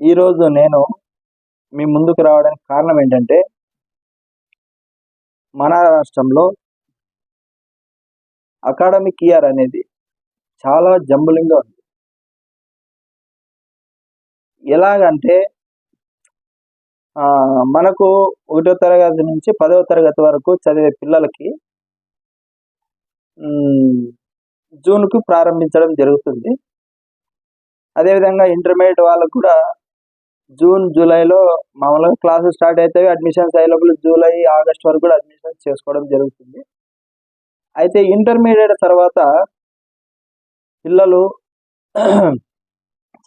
ఈరోజు నేను మీ ముందుకు రావడానికి కారణం ఏంటంటే మన రాష్ట్రంలో అకాడమిక్ ఇయర్ అనేది చాలా జంబులింగ్గా ఉంది. ఎలాగంటే మనకు ఒకటో తరగతి నుంచి పదవ తరగతి వరకు చదివే పిల్లలకి జూన్కు ప్రారంభించడం జరుగుతుంది. అదేవిధంగా ఇంటర్మీడియట్ వాళ్ళకు కూడా జూన్ జూలైలో మామూలుగా క్లాసెస్ స్టార్ట్ అవుతాయి. అడ్మిషన్స్ అయ్యేలోపల జూలై ఆగస్ట్ వరకు కూడా అడ్మిషన్స్ చేసుకోవడం జరుగుతుంది. అయితే ఇంటర్మీడియట్ తర్వాత పిల్లలు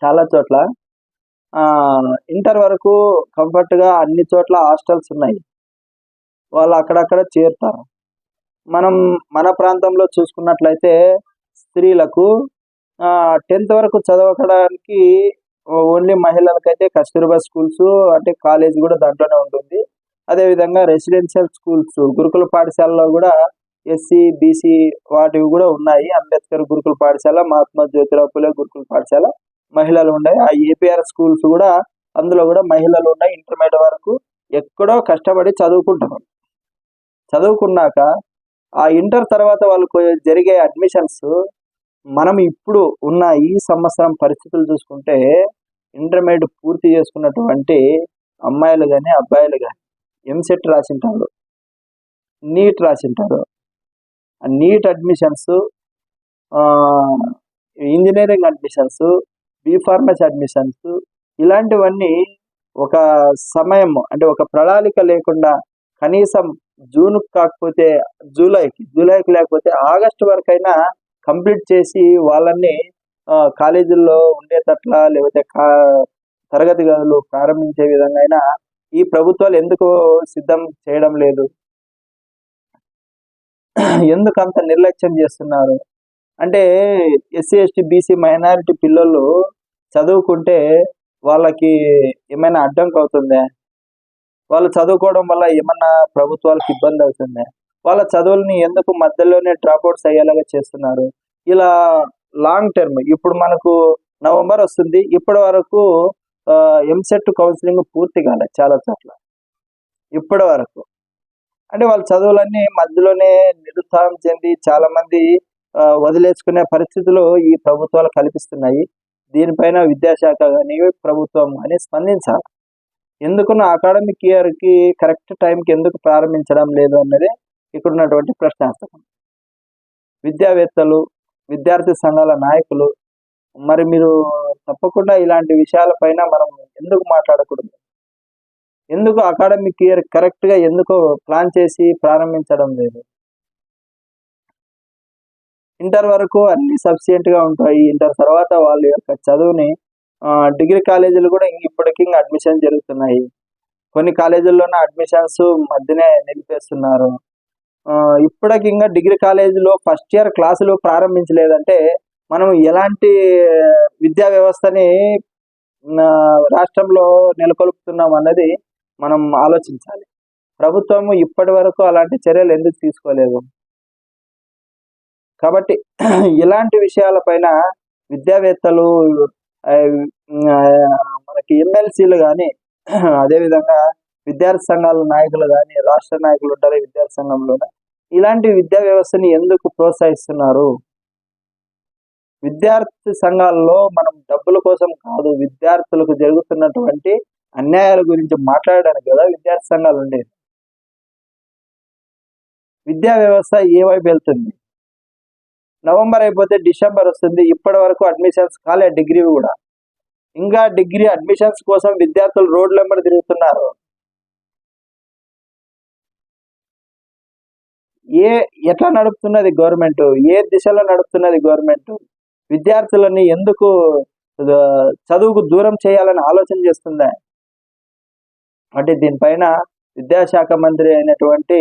చాలా చోట్ల ఆ, ఇంటర్ వరకు కంఫర్ట్గా అన్ని చోట్ల హాస్టల్స్ ఉన్నాయి. వాళ్ళు అక్కడక్కడ చేరుతారు. మనం మన ప్రాంతంలో చూసుకున్నట్లయితే స్త్రీలకు టెన్త్ వరకు చదవడానికి ఓన్లీ మహిళలకైతే కస్తూర్బా స్కూల్స్ అంటే కాలేజ్ కూడా దాంట్లోనే ఉంటుంది. అదేవిధంగా రెసిడెన్షియల్ స్కూల్స్ గురుకుల పాఠశాలలో కూడా ఎస్సీ బీసీ వాటివి కూడా ఉన్నాయి. అంబేద్కర్ గురుకుల పాఠశాల మహాత్మా జ్యోతిరావు పులే గురుకుల పాఠశాల మహిళలు ఉన్నాయి ఆ ఏపీఆర్ స్కూల్స్ కూడా అందులో కూడా మహిళలు ఉన్నాయి. ఇంటర్మీడియట్ వరకు ఎక్కడో కష్టపడి చదువుకుంటారు చదువుకున్నాక ఆ ఇంటర్ తర్వాత వాళ్ళకు జరిగే అడ్మిషన్స్ మనం ఇప్పుడు ఉన్న ఈ సంవత్సరం పరిస్థితులు చూసుకుంటే ఇంటర్మీడియట్ పూర్తి చేసుకున్నటువంటి అమ్మాయిలు కానీ అబ్బాయిలు కానీ ఎంసెట్ రాసింటారు. నీట్ రాసింటారు. ఆ NEET admissions engineering admissions B pharmacy admissions ఇలాంటివన్నీ ఒక సమయం అంటే ఒక ప్రణాళిక లేకుండా కనీసం జూన్ కాకపోతే జూలైకి జూలైకి లేకపోతే ఆగస్టు వరకైనా కంప్లీట్ చేసి వాళ్ళని కాలేజీల్లో ఉండేటట్ల లేకపోతే కా- తరగతి గదులు ప్రారంభించే విధంగా అయినా ఈ ప్రభుత్వాలు ఎందుకు సిద్ధం చేయడం లేదు? ఎందుకు అంత నిర్లక్ష్యం చేస్తున్నారు? అంటే ఎస్సీ ఎస్టీ బీసీ మైనారిటీ పిల్లలు చదువుకుంటే వాళ్ళకి ఏమైనా అడ్డంకి అవుతుందా? వాళ్ళు చదువుకోవడం వల్ల ఏమన్నా ప్రభుత్వాలకు ఇబ్బంది అవుతుందా? వాళ్ళ చదువుల్ని ఎందుకు మధ్యలోనే డ్రాప్ అవుట్స్ అయ్యేలాగా చేస్తున్నారు? ఇలా లాంగ్ టర్మ్ ఇప్పుడు మనకు నవంబర్ వస్తుంది. ఇప్పటి వరకు ఎంసెట్ కౌన్సిలింగ్ పూర్తి కాలే చాలా చోట్ల. ఇప్పటి వరకు. అంటే వాళ్ళ చదువులన్నీ మధ్యలోనే నిరుత్సాహం చెంది చాలామంది వదిలేసుకునే పరిస్థితులు ఈ ప్రభుత్వాలు కల్పిస్తున్నాయి. దీనిపైన విద్యాశాఖ కానీ ప్రభుత్వం కానీ స్పందించాలి. ఎందుకున్న అకాడమిక్ ఇయర్కి కరెక్ట్ టైంకి ఎందుకు ప్రారంభించడం లేదు అన్నది ఇక్కడ ఉన్నటువంటి ప్రశ్నార్థకం. విద్యావేత్తలు విద్యార్థి సంఘాల నాయకులు. మరి మీరు తప్పకుండా ఇలాంటి విషయాలపైన మనం ఎందుకు మాట్లాడకూడదు? ఎందుకు అకాడమిక్ ఇయర్ కరెక్ట్గా ప్లాన్ చేసి ప్రారంభించడం లేదు? ఇంటర్ వరకు అన్ని సబ్సిడెంట్గా గా ఉంటాయి. ఇంటర్ తర్వాత వాళ్ళ యొక్క చదువుని డిగ్రీ కాలేజీలు కూడా ఇప్పటికి అడ్మిషన్ జరుగుతున్నాయి. కొన్ని కాలేజీల్లోనే అడ్మిషన్స్ మధ్యనే నిలిపేస్తున్నారు. ఇప్పటికి ఇంకా డిగ్రీ కాలేజీలో ఫస్ట్ ఇయర్ క్లాసులు ప్రారంభించలేదంటే మనం ఎలాంటి విద్యా వ్యవస్థని రాష్ట్రంలో నెలకొల్పుతున్నాం అన్నది మనం ఆలోచించాలి. ప్రభుత్వం ఇప్పటి వరకు అలాంటి చర్యలు ఎందుకు తీసుకోలేదు? కాబట్టి ఇలాంటి విషయాలపైన విద్యావేత్తలు మనకి ఎమ్మెల్సీలు కానీ అదేవిధంగా విద్యార్థి సంఘాల నాయకులు కానీ రాష్ట్ర నాయకులు ఉంటారు విద్యార్థి సంఘంలో ఇలాంటి విద్యా వ్యవస్థని ఎందుకు ప్రోత్సహిస్తున్నారు? విద్యార్థి సంఘాల్లో మనం డబ్బుల కోసం కాదు విద్యార్థులకు జరుగుతున్నటువంటి అన్యాయాల గురించి మాట్లాడడానికి కదా విద్యార్థి సంఘాలు ఉండేది విద్యా వ్యవస్థ ఏ వైపు వెళ్తుంది? నవంబర్ అయిపోతే డిసెంబర్ వస్తుంది ఇప్పటి వరకు అడ్మిషన్స్ కాలే డిగ్రీ కూడా. ఇంకా డిగ్రీ అడ్మిషన్స్ కోసం విద్యార్థులు రోడ్ల వెంబడి తిరుగుతున్నారు. ఏ ఎట్లా నడుపుతున్నది గవర్నమెంట్? ఏ దిశలో నడుపుతున్నది గవర్నమెంట్? విద్యార్థులని ఎందుకు చదువుకు దూరం చేయాలని ఆలోచన చేస్తుందా? అంటే దీనిపైన విద్యాశాఖ మంత్రి అయినటువంటి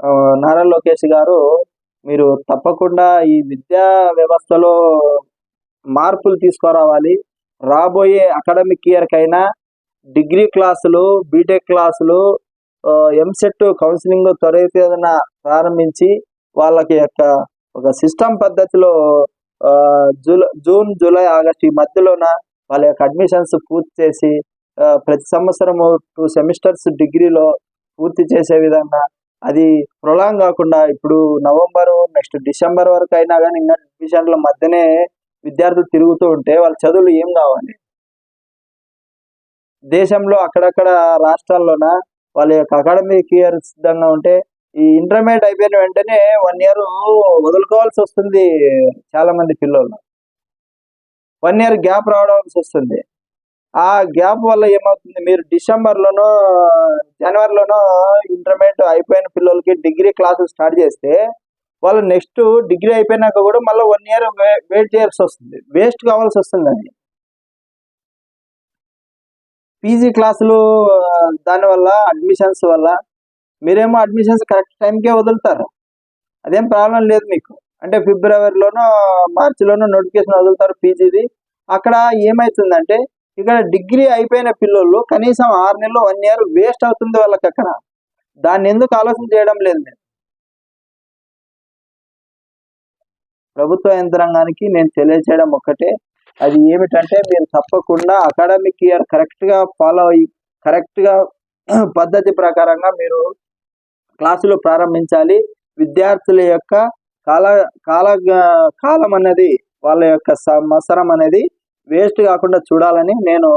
ఆ, నారా లోకేష్ గారు మీరు తప్పకుండా ఈ విద్యా వ్యవస్థలో మార్పులు తీసుకురావాలి. రాబోయే అకాడమిక్ ఇయర్కైనా డిగ్రీ క్లాసులు బీటెక్ క్లాసులు ఎంసెట్ కౌన్సిలింగ్ త్వరితగతిన ప్రారంభించి వాళ్ళకి యొక్క ఒక సిస్టమ్ పద్ధతిలో ఆ, జూలై జూన్ జూలై ఆగస్ట్ ఈ మధ్యలోన వాళ్ళ యొక్క అడ్మిషన్స్ పూర్తి చేసి ప్రతి సంవత్సరము టూ సెమిస్టర్స్ డిగ్రీలో పూర్తి చేసే విధంగా అది ప్రొలాంగ్ కాకుండా ఇప్పుడు నవంబర్ నెక్స్ట్ డిసెంబర్ వరకు అయినా కానీ ఇంకా అడ్మిషన్ల మధ్యనే విద్యార్థులు తిరుగుతూ ఉంటే వాళ్ళ చదువులు ఏం కావాలి? దేశంలో అక్కడక్కడ రాష్ట్రాల్లోన వాళ్ళ యొక్క అకాడమిక్ ఇయర్ సిద్ధంగా ఉంటే ఈ ఇంటర్మీడియట్ అయిపోయిన వెంటనే వన్ ఇయర్ వదులుకోవాల్సి వస్తుంది చాలా మంది పిల్లలు. వన్ ఇయర్ గ్యాప్ రావడానికి వస్తుంది. ఆ గ్యాప్ వల్ల ఏమవుతుంది? మీరు డిసెంబర్లోనో జనవరిలోనో ఇంటర్మీడియట్ అయిపోయిన పిల్లలకి డిగ్రీ క్లాసులు స్టార్ట్ చేస్తే వాళ్ళు నెక్స్ట్ డిగ్రీ అయిపోయినాక కూడా మళ్ళీ వన్ ఇయర్ వెయిట్ చేయాల్సి వస్తుంది. వేస్ట్ కావాల్సి వస్తుంది అది పీజీ క్లాసులు దానివల్ల అడ్మిషన్స్ వల్ల మీరేమో అడ్మిషన్స్ కరెక్ట్ టైంకే వదులుతారు. అదేం ప్రాబ్లం లేదు మీకు. అంటే ఫిబ్రవరిలోనో మార్చిలోనో నోటిఫికేషన్ వదులుతారు పీజీది అక్కడ ఏమవుతుందంటే ఇక్కడ డిగ్రీ అయిపోయిన పిల్లలు కనీసం ఆరు నెలలు వన్ ఇయర్ వేస్ట్ అవుతుంది వాళ్ళకి అక్కడ. దాన్ని ఎందుకు ఆలోచన చేయడం లేదు నేను? ప్రభుత్వ యంత్రాంగానికి నేను తెలియజేయడం ఒక్కటే. అది ఏమిటంటే మీరు తప్పకుండా అకాడమిక్ ఇయర్ కరెక్ట్గా ఫాలో అయ్యి కరెక్ట్గా పద్ధతి ప్రకారంగా మీరు క్లాసులు ప్రారంభించాలి. విద్యార్థుల యొక్క కాల కాల కాలం అనేది వాళ్ళ యొక్క సంవత్సరం అనేది వేస్ట్ కాకుండా చూడాలని నేను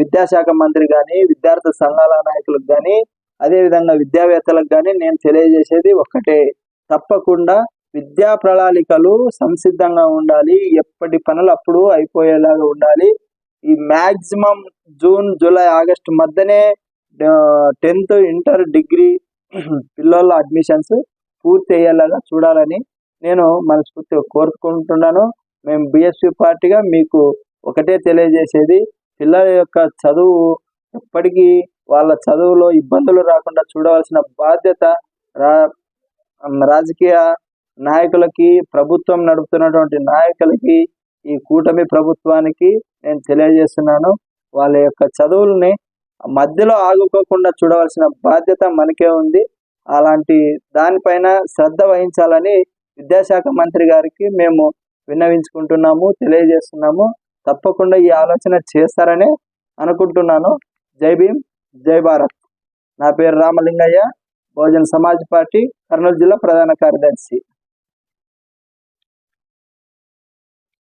విద్యాశాఖ మంత్రి కానీ విద్యార్థి సంఘాల నాయకులకు కానీ అదేవిధంగా విద్యావేత్తలకు కానీ నేను తెలియజేసేది ఒక్కటే. తప్పకుండా విద్యా ప్రణాళికలు సంసిద్ధంగా ఉండాలి. ఎప్పటి పనులు అప్పుడు అయిపోయేలాగా ఉండాలి. ఈ మాక్సిమం జూన్ జూలై ఆగస్ట్ మధ్యనే టెన్త్ ఇంటర్ డిగ్రీ పిల్లల అడ్మిషన్స్ పూర్తి అయ్యేలాగా చూడాలని నేను మనస్ఫూర్తిగా కోరుకుంటున్నాను. మేము బిఎస్పి పార్టీగా మీకు ఒకటే తెలియజేసేది పిల్లల యొక్క చదువు ఎప్పటికీ వాళ్ళ చదువులో ఇబ్బందులు రాకుండా చూడవలసిన బాధ్యత రా రాజకీయ నాయకులకి ప్రభుత్వం నడుపుతున్నటువంటి నాయకులకి ఈ కూటమి ప్రభుత్వానికి నేను తెలియజేస్తున్నాను. వాళ్ళ యొక్క చదువుల్ని మధ్యలో ఆగుకోకుండా చూడవలసిన బాధ్యత మనకే ఉంది. అలాంటి దానిపైన శ్రద్ధ వహించాలని విద్యాశాఖ మంత్రి గారికి మేము విన్నవించుకుంటున్నాము తెలియజేస్తున్నాము. తప్పకుండా ఈ ఆలోచన చేస్తారని అనుకుంటున్నాను. జై భీమ్ జై భారత్. నా పేరు రామలింగయ్య. బహుజన్ సమాజ్ పార్టీ కర్నూలు జిల్లా ప్రధాన కార్యదర్శి.